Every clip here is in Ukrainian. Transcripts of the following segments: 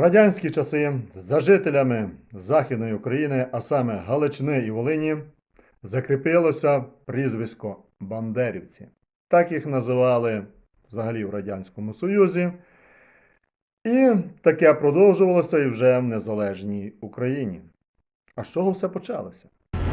радянські часи за жителями Західної України, а саме Галичини і Волині, закріпилося прізвисько Бандерівці. Так їх називали взагалі в Радянському Союзі. І таке продовжувалося і вже в незалежній Україні. А з чого все почалося?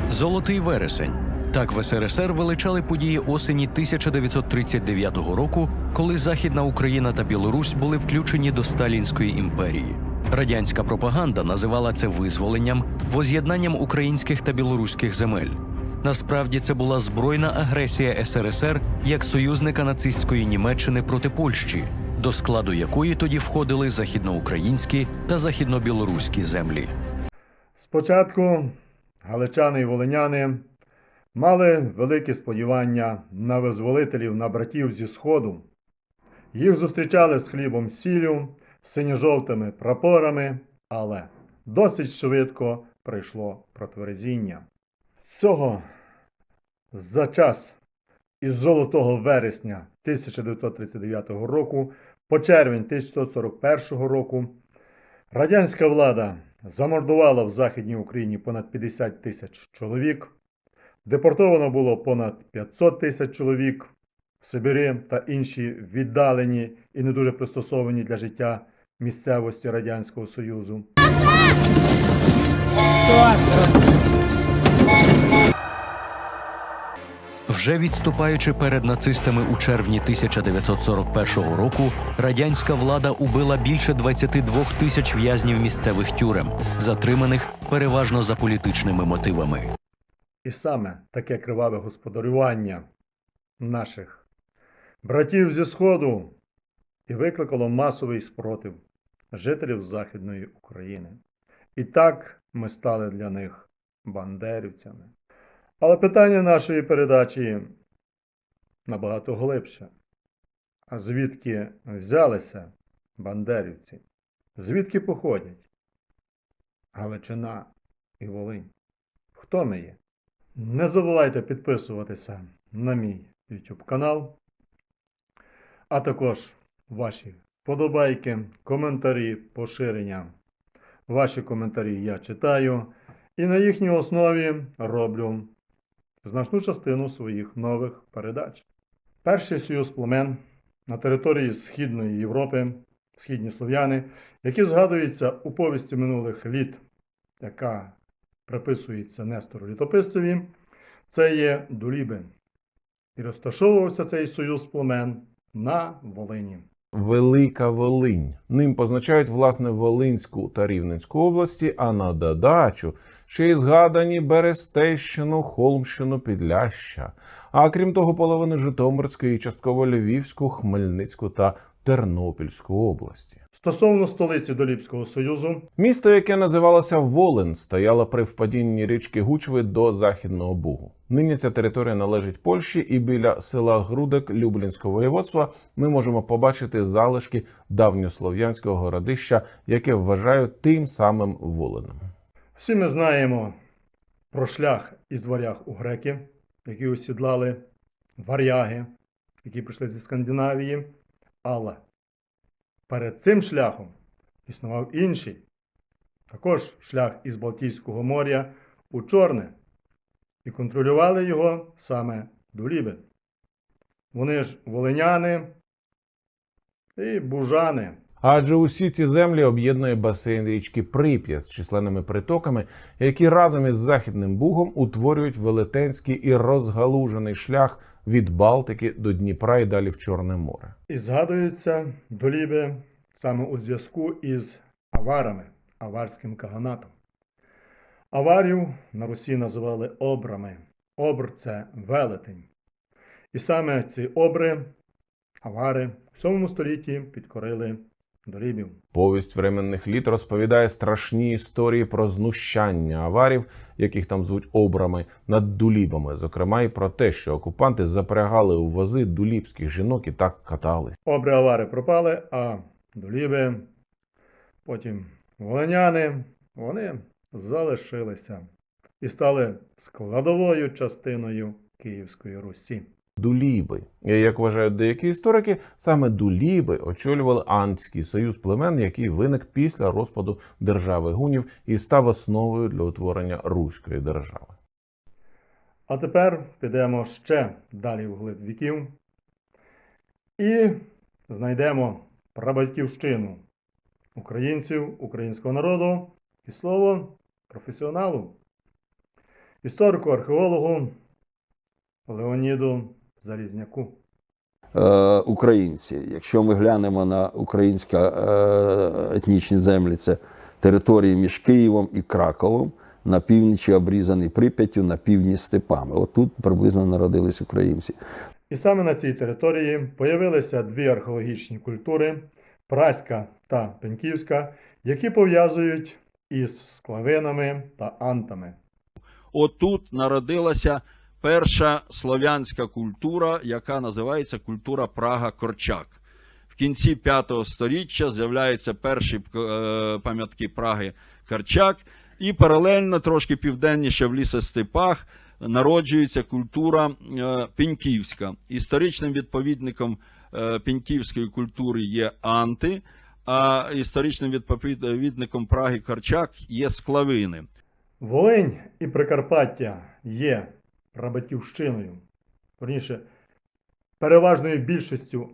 Золотий вересень. Так в СРСР величали події осені 1939 року, коли Західна Україна та Білорусь були включені до Сталінської імперії. Радянська пропаганда називала це визволенням, воз'єднанням українських та білоруських земель. Насправді це була збройна агресія СРСР як союзника нацистської Німеччини проти Польщі, до складу якої тоді входили західноукраїнські та західнобілоруські землі. Спочатку галичани і волиняни мали великі сподівання на визволителів, на братів зі Сходу. Їх зустрічали з хлібом сіллю, синьо-жовтими прапорами, але досить швидко прийшло протверезіння. З цього за час із золотого вересня 1939 року по червень 1941 року радянська влада замордувала в Західній Україні понад 50 тисяч чоловік. Депортовано було понад 500 тисяч чоловік в Сибирі та інші віддалені і не дуже пристосовані для життя місцевості Радянського Союзу. Вже відступаючи перед нацистами у червні 1941 року, радянська влада убила більше 22 тисяч в'язнів місцевих тюрем, затриманих переважно за політичними мотивами. І саме таке криваве господарювання наших братів зі Сходу і викликало масовий спротив жителів Західної України. І так ми стали для них бандерівцями. Але питання нашої передачі набагато глибше. А звідки взялися бандерівці? Звідки походять Галичина і Волинь? Хто ми є? Не забувайте підписуватися на мій YouTube канал, а також ваші подобайки, коментарі, поширення. Ваші коментарі я читаю і на їхній основі роблю значну частину своїх нових передач. Перший союз племен на території Східної Європи, східні слов'яни, які згадуються у повісті минулих літ, яка приписується Нестору Літописцеві, це є Дуліби. І розташовувався цей союз племен на Волині. Велика Волинь. Ним позначають власне Волинську та Рівненську області, а на додачу ще й згадані Берестейщину, Холмщину, Підляща. А крім того, половину Житомирської, частково Львівську, Хмельницьку та Тернопільську області. Стосовно столиці Доліпського союзу, Місто, яке називалося Волин, стояло при впадінні річки Гучви до Західного Бугу. Нині ця територія належить Польщі, і біля села Грудек Люблінського воєводства ми можемо побачити залишки давньослов'янського городища, яке вважають тим самим Волином. всі ми знаємо про шлях із варяг у греки, які осідлали варяги, які прийшли зі Скандинавії. Але перед цим шляхом існував інший, також шлях із Балтійського моря у Чорне. І контролювали його саме Дуліби. Вони ж волиняни і бужани. Адже усі ці землі об'єднує басейн річки Прип'ят з численними притоками, які разом із Західним Бугом утворюють велетенський і розгалужений шлях від Балтики до Дніпра і далі в Чорне море. І згадується Доліби саме у зв'язку із аварами, аварським каганатом. Аварів на Русі називали обрами. Обр це велетень. І саме ці обри, авари в 7 столітті підкорили Долібів. Повість временних літ розповідає страшні історії про знущання аварів, яких там звуть обрами, над дулібами, зокрема і про те, що окупанти запрягали у вози дулібських жінок і так катались. Обри авари пропали, а Доліби, потім волиняни, вони залишилися і стали складовою частиною Київської Русі. Дуліби. Як вважають деякі історики, саме Дуліби очолювали Антський союз племен, який виник після розпаду держави гунів і став основою для утворення Руської держави. А тепер підемо ще далі вглиб віків і знайдемо прабатьківщину українців, українського народу і слово професіоналу, історику, археологу Леоніду Залізняку. е, українці. Якщо ми глянемо на українські е, етнічні землі, це території між Києвом і Краковом, на північі обрізані Прип'яттю, на півдні степами. Отут приблизно народились українці. І саме на цій території появилися дві археологічні культури праська та пеньківська, які пов'язують із склавинами та антами. отут народилася перша слов'янська культура, яка називається культура Прага Корчак. В кінці 5 століття з'являються перші е, пам'ятки Праги Корчак, і паралельно, трошки південніше в лісостепах, народжується культура е, пеньківська. Історичним відповідником е, пеньківської культури є анти, а історичним відповідником Праги Корчак є склавини. Волинь і Прикарпаття є прабатівщиною, верніше, переважною більшістю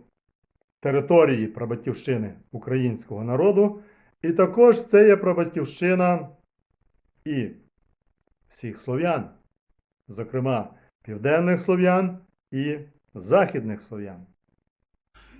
території Прабатьківщини українського народу, і також це є Прабатьківщина і всіх слов'ян, зокрема південних слов'ян і західних слов'ян.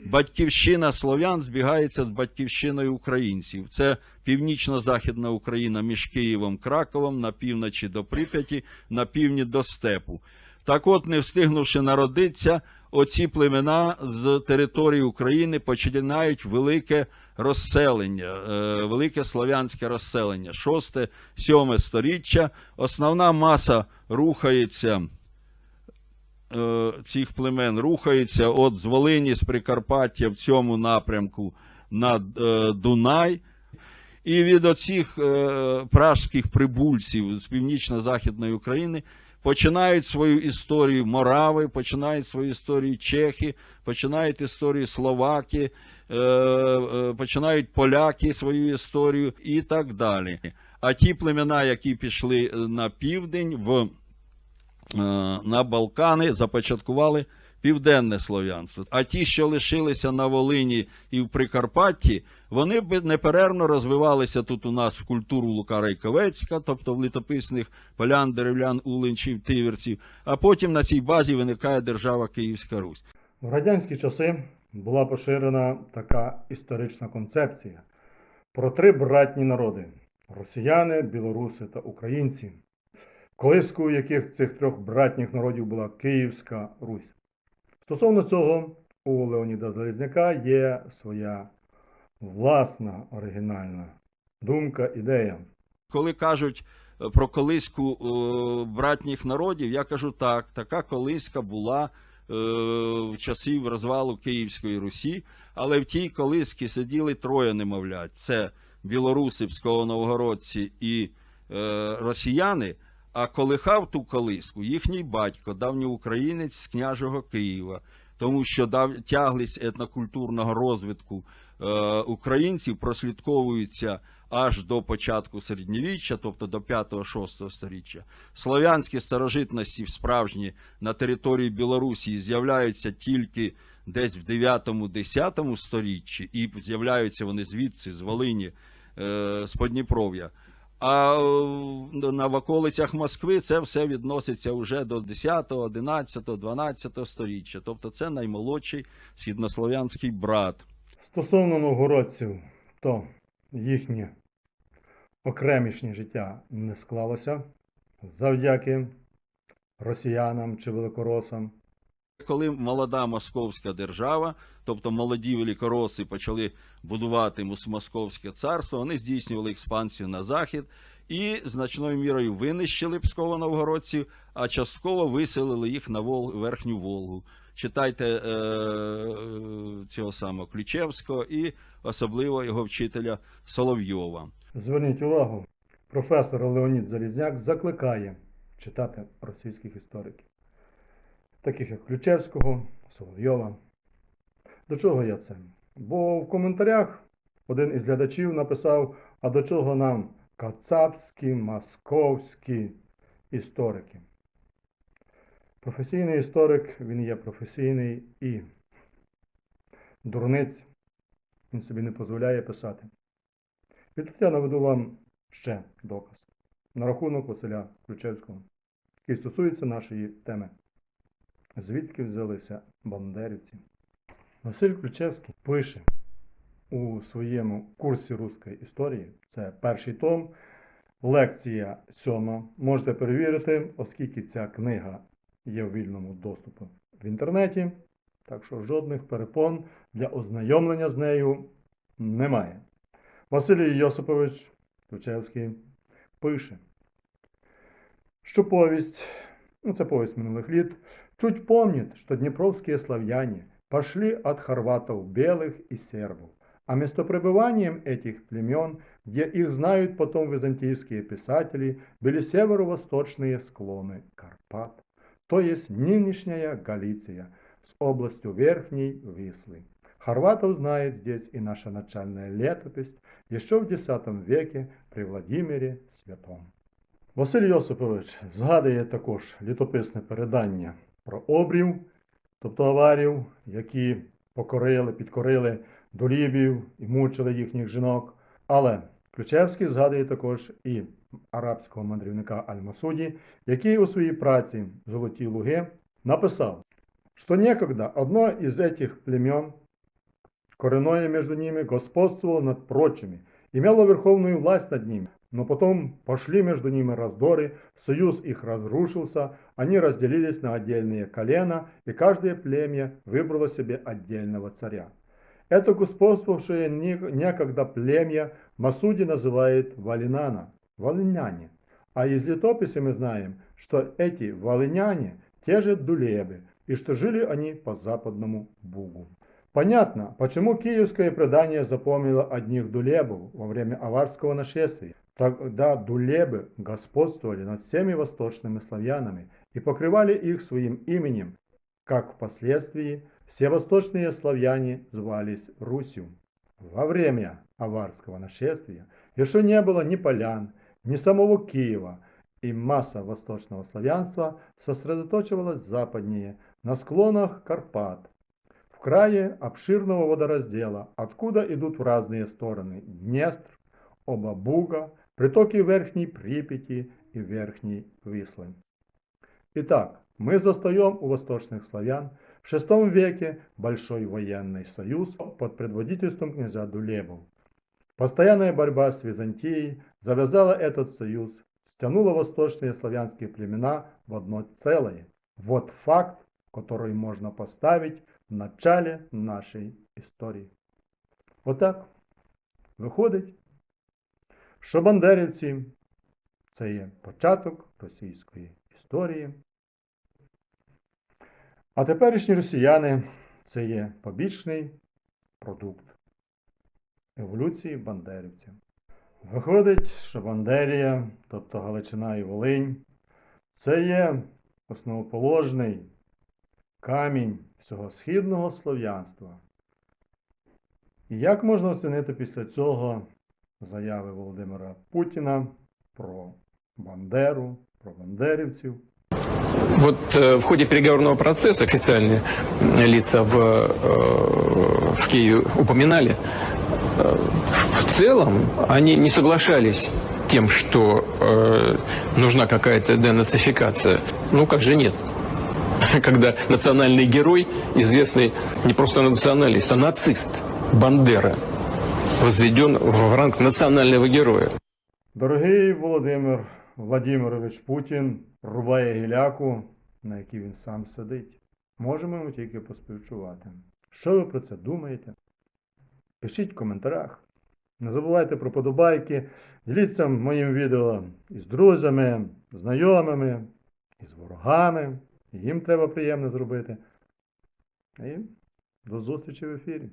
Батьківщина слов'ян збігається з батьківщиною українців. Це північно-західна Україна між Києвом Краковом, на півночі до Прип'яті, на півдні до степу. Так от, не встигнувши народитися, оці племена з території України починають велике розселення, е, велике слов'янське розселення. Шосте, сьоме сторіччя. Основна маса рухається цих племен рухається от з Волині, з Прикарпаття в цьому напрямку на е, Дунай. І від оцих е, пражських прибульців з північно-західної України починають свою історію морави, починають свою історію чехи, починають історію словаки, е, е, починають поляки свою історію і так далі. А ті племена, які пішли на південь в е, на Балкани започаткували південне слов'янство. А ті, що лишилися на Волині і в Прикарпатті, вони б неперервно розвивалися тут у нас в культуру Лука Райковецька, тобто в літописних полян, деревлян, улинчів, тиверців. А потім на цій базі виникає держава Київська Русь. В радянські часи була поширена така історична концепція про три братні народи росіяни, білоруси та українці, колискою яких цих трьох братніх народів була Київська Русь. Стосовно цього, у Леоніда Залізняка є своя власна оригінальна думка, ідея. Коли кажуть е, про колиску е, братніх народів, я кажу так, така колиска була е, в часів розвалу Київської Русі, але в тій колисці сиділи троє немовлять: це білоруси, псково-новгородці і е, росіяни. А колихав ту колиску їхній батько, давній українець з княжого Києва, тому що дав, тяглість етнокультурного розвитку е, українців прослідковуються аж до початку середньовіччя, тобто до 5-6 століття. Слов'янські старожитності справжні на території Білорусі з'являються тільки десь в 9-10 столітті, і з'являються вони звідси, з Волині, е, з Подніпров'я. А е, на околицях Москви це все відноситься вже до 10, 11, 12 століття. Тобто це наймолодший східнослов'янський брат. Стосовно новгородців, то їхнє окремішнє життя не склалося завдяки росіянам чи великоросам. Коли молода московська держава, тобто молоді великороси почали будувати мос- московське царство, вони здійснювали експансію на захід і значною мірою винищили псково-новгородців, а частково виселили їх на Вол... верхню Волгу. Читайте е... е, цього самого Ключевського і особливо його вчителя Соловйова. Зверніть увагу, професор Леонід Залізняк закликає читати російських істориків. Таких як Ключевського, Соловйова. До чого я це? Бо в коментарях один із глядачів написав, а до чого нам кацапські, московські історики. Професійний історик, він є професійний і дурниць він собі не дозволяє писати. І тут я наведу вам ще доказ на рахунок Василя Ключевського, який стосується нашої теми. Звідки взялися бандерівці? Василь Ключевський пише у своєму курсі руської історії, це перший том, лекція сьома. Можете перевірити, оскільки ця книга є в вільному доступу в інтернеті, так що жодних перепон для ознайомлення з нею немає. Василій Йосипович Ключевський пише, що повесть, ну це повесть минулых лет, чуть помнит, что днепровские славяне пошли от хорватов белых и сербов, а местопребыванием этих племен, где их знают потом византийские писатели, были северо-восточные склоны Карпат, то есть нынешняя Галиция с областью Верхней Вислы. Хорватов знает здесь и наша начальная летопись еще в X веке при Владимире Святом. Василь Йосипович згадує також літописне передання про обрів, тобто аварів, які покорили, підкорили долібів і мучили їхніх жінок. Але Ключевський згадує також і арабського мандрівника Аль-Масуді, який у своїй праці Золоті Луги написав, що некогда одно из этих племен, коренное между ними, господствовало над прочими, имело верховную власть над ними, но потом пошли между ними раздоры, союз их разрушился, они разделились на отдельные колена, и каждое племя выбрало себе отдельного царя. Это господствовавшее не- некогда племя Масуди называет Валинана, волыняне. А из летописи мы знаем, что эти волыняне те же дулебы, и что жили они по западному Бугу. Понятно, почему киевское предание запомнило одних дулебов во время аварского нашествия. Тогда дулебы господствовали над всеми восточными славянами и покрывали их своим именем, как впоследствии все восточные славяне звались Русью. Во время аварского нашествия еще не было ни полян, ни самого Киева, и масса восточного славянства сосредоточивалась западнее, на склонах Карпат, в крае обширного водораздела, откуда идут в разные стороны Днестр, оба Буга, притоки Верхней Припяти и Верхней Вислы. Итак, мы застаем у восточных славян в VI веке Большой военный союз под предводительством князя Дулебов. Постоянная борьба с Византией завязала этот союз, стянула восточные славянские племена в одно целое. Вот факт, который можно поставить в начале нашей історії. Отак виходить, що бандерівці це є початок російської історії. А теперішні росіяни це є побічний продукт еволюції бандерівців. Виходить, що Бандерія, тобто Галичина і Волинь, це є основоположний камінь всього східного слов'янства. І як можна оцінити після цього заяви Володимира Путіна про Бандеру, про бандерівців? Вот э, в ходе переговорного процесса официальные лица в, э, в Киеве упоминали, э, в целом они не соглашались с тем, что э, нужна какая-то денацификация. Ну как же нет? Когда национальный герой, известный не просто националист, а нацист, Бандера, возведен в ранг национального героя. Дорогий Володимир Владимирович Путін рубає гіляку, на якій він сам сидить. Можемо йому тільки поспівчувати. Що ви про це думаєте? Пишіть в коментарях. Не забувайте про подобайки. Діліться моїм відео із друзями, знайомими, із ворогами. Їм треба приємне зробити. І до зустрічі в ефірі.